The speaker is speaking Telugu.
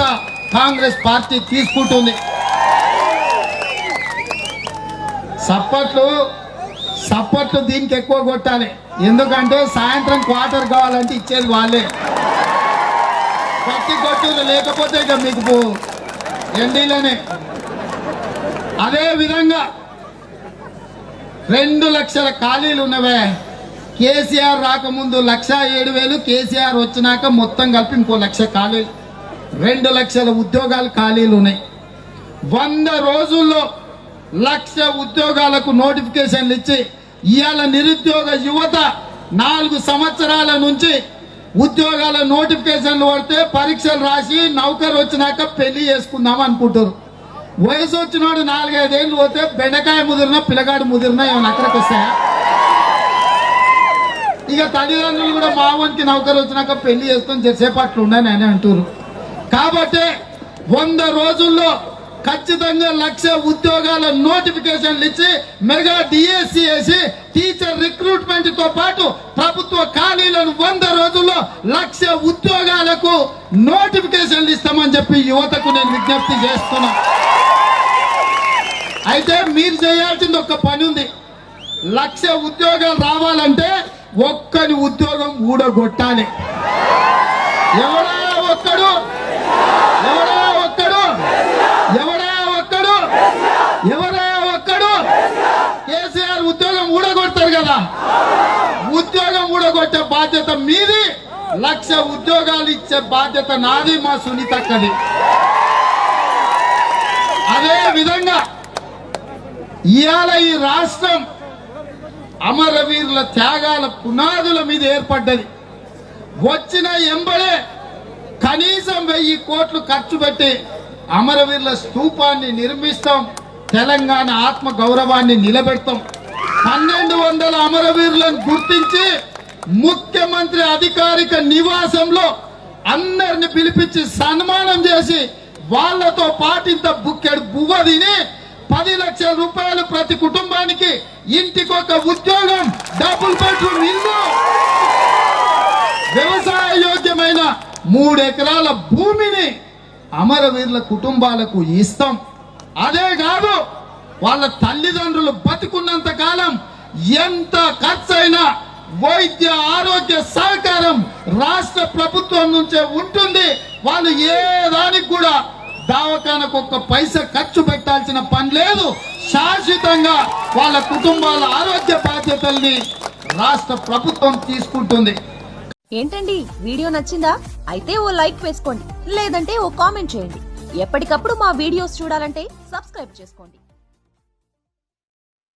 కాంగ్రెస్ పార్టీ తీసుకుంటుంది. సప్పట్లు సప్పట్లు దీనికి ఎక్కువ కొట్టాలి. ఎందుకంటే సాయంత్రం క్వార్టర్ కావాలంటే ఇచ్చేది వాళ్ళే. గట్టి కొట్టింది లేకపోతే ఇక మీకు పో- అదే విధంగా రెండు లక్షల ఖాళీలు ఉన్నవే. కేసీఆర్ రాకముందు లక్ష ఏడు వేలు కేసీఆర్ వచ్చినాక మొత్తం కలిపి ఇంకో లక్ష ఖాళీలు. రెండు లక్షల ఉద్యోగాలు ఖాళీలు ఉన్నాయి. వంద రోజుల్లో లక్ష ఉద్యోగాలకు నోటిఫికేషన్లు ఇచ్చి ఇవాళ నిరుద్యోగ యువత నాలుగు సంవత్సరాల నుంచి ఉద్యోగాల నోటిఫికేషన్లు పడితే పరీక్షలు రాసి నౌకరు వచ్చినాక పెళ్ళి చేసుకుందాం అనుకుంటారు వయసు వచ్చినోడు నాలుగైదేళ్ళు పోతే బెండకాయ ముదిరినా పిల్లగాడు ముదిరినా ఏమైనా అక్కడికి వస్తాయా? ఇక తల్లిదండ్రులు కూడా మావోనికి నౌకరు వచ్చినాక పెళ్ళి చేసుకొని చేసేపట్లు ఉండని అని అంటారు కాబట్టి వంద రోజుల్లో ఖచ్చితంగా లక్ష ఉద్యోగాల నోటిఫికేషన్లు ఇచ్చి మెగా డిఎస్సి వేసి టీచర్ రిక్రూట్మెంట్తో పాటు ప్రభుత్వ ఖాళీలను వంద రోజుల్లో లక్ష ఉద్యోగాలకు నోటిఫికేషన్లు ఇస్తామని చెప్పి యువతకు నేను విజ్ఞప్తి చేస్తున్నా. అయితే మీరు చేయాల్సింది ఒక పని ఉంది. లక్ష ఉద్యోగాలు రావాలంటే ఒక్కని ఉద్యోగం ఊడగొట్టాలి. ఎవరో ఉద్యోగం ఊడగొడతారు కదా. ఉద్యోగం ఊడగొట్టే బాధ్యత మీది. లక్ష ఉద్యోగాలు ఇచ్చే బాధ్యత నాది మా సునీతక్కది. అదే విధంగా ఇవాళ ఈ రాష్ట్రం అమరవీరుల త్యాగాల పునాదుల మీద ఏర్పడ్డది. వచ్చిన ఎంబడే కనీసం వెయ్యి కోట్లు ఖర్చు పెట్టి అమరవీరుల స్తూపాన్ని నిర్మిస్తాం. తెలంగాణ ఆత్మ గౌరవాన్ని నిలబెడతాం. పన్నెండు వందల అమరవీరులను గుర్తించి ముఖ్యమంత్రి అధికారిక నివాసంలో అందరిని పిలిపించి సన్మానం చేసి వాళ్ళతో పాటింత బుక్కెడు బువ్వ తిని పది లక్షల రూపాయలు ప్రతి కుటుంబానికి ఇంటికొక ఉద్యోగం డబుల్ బెడ్రూమ్ ఇల్లు వ్యవసాయ యోగ్యమైన మూడు ఎకరాల భూమిని అమరవీరుల కుటుంబాలకు ఇస్తాం. అదే కాదు వాళ్ళ తల్లిదండ్రులు బతికున్నంత ఎంత ఖర్చైనా వైద్య ఆరోగ్య సహకారం రాష్ట్ర ప్రభుత్వం నుంచే ఉంటుంది. వాళ్ళు ఏ దానికి కూడా దావకానకు ఒక్క పైస ఖర్చు పెట్టాల్సిన పని లేదు. శాశ్వతంగా వాళ్ళ కుటుంబాల ఆరోగ్య బాధ్యతల్ని రాష్ట్ర ప్రభుత్వం తీసుకుంటుంది. ఏంటండి? వీడియో నచ్చిందా? అయితే ఓ లైక్ వేసుకోండి. లేదంటే ఓ కామెంట్ చేయండి. ఎప్పటికప్పుడు మా వీడియోస్ చూడాలంటే సబ్స్క్రైబ్ చేసుకోండి.